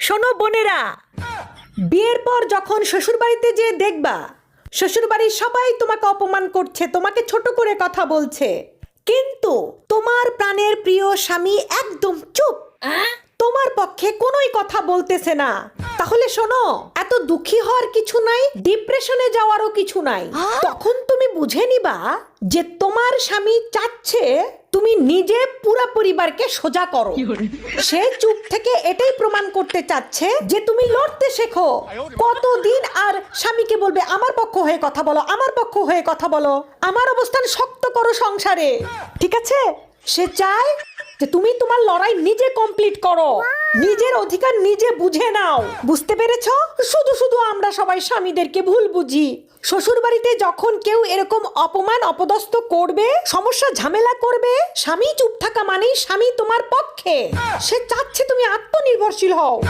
শোনো বোনেরা বিয়ের পর যখন শ্বশুরবাড়িতে যেয়ে দেখবা শ্বশুরবাড়ির সবাই তোমাকে অপমান করছে তোমাকে ছোট করে কথা বলছে। কিন্তু তোমার প্রাণের প্রিয় স্বামী একদম চুপ। তোমার পক্ষে কোনোই কথা বলতেছে না। তাহলে শোনো এত দুঃখী হওয়ার কিছু নাই ডিপ্রেশনে যাওয়ারও কিছু নাই। তখন বুঝে নিবা যে তোমার স্বামী চাচ্ছে তুমি নিজে পুরা পরিবারকে সোজা করো। সে চুপ থেকে এটাই প্রমাণ করতে চাচ্ছে যে তুমি লড়তে শেখো। কতদিন আর স্বামীকে বলবে আমার পক্ষ হয়ে কথা বলো আমার পক্ষ হয়ে কথা বলো আমার অবস্থান শক্ত করো সংসারে। ঠিক আছে? সে চায় যে তুমি তোমার লড়াই নিজে কমপ্লিট করো। নিজের অধিকার নিজে বুঝে নাও। বুঝতে পেরেছ? শুধু শুধু আমরা সবাই স্বামীদেরকে ভুল বুঝি। শ্বশুর বাড়িতে যখন কেউ এরকম অপমান অপদস্থ করবে, সমস্যা ঝামেলা করবে, স্বামী চুপ থাকা মানেই স্বামী তোমার পক্ষে। সে চাচ্ছে তুমি আত্মনির্ভরশীল হও।